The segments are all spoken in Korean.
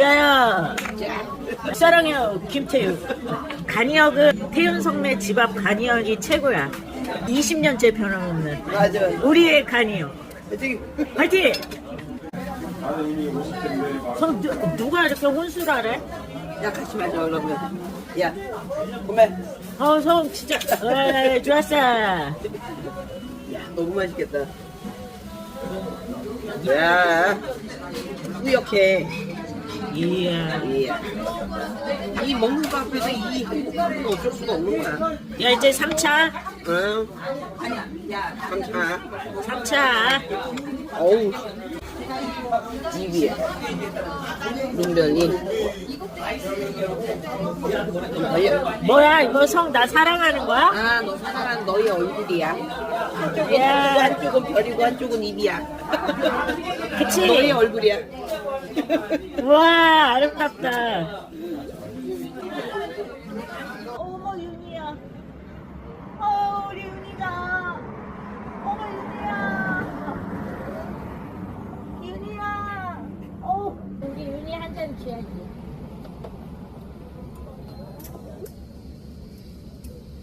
야야 사랑해요 김태우 간이역은 태윤 성매 집앞 간이역이 최고야 20년째 변함없는 맞아. 우리의 간이역 화이팅! 성 누, 누가 이렇게 혼술 하래? 야 같이 마셔 그러면. 야, 그만. 어성 진짜 에 좋았어 야, 너무 맛있겠다. 야, 뿌옇게. 이야 이야. 이 먹는 거 앞에서 이 행복감은 어쩔 수가 없는 거야. 야 이제 3차 응. 감사. 3차 어우. 집이야. 눈별이. 걸려. 뭐야 이거 성 나 사랑하는 거야? 아, 너 사랑하는 너의 얼굴이야. 한쪽은 야. 별이고 한쪽은 별이고 한쪽은 입이야. 그치? 너의 얼굴이야. 와 아름답다. 어머 윤이야. 어 우리 윤이다 어머 윤이야. 윤이야. 어. 우리 윤이 한 잔 줘야지.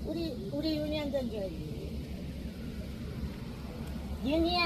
우리 우리 윤이 한 잔 줘야지. 윤이야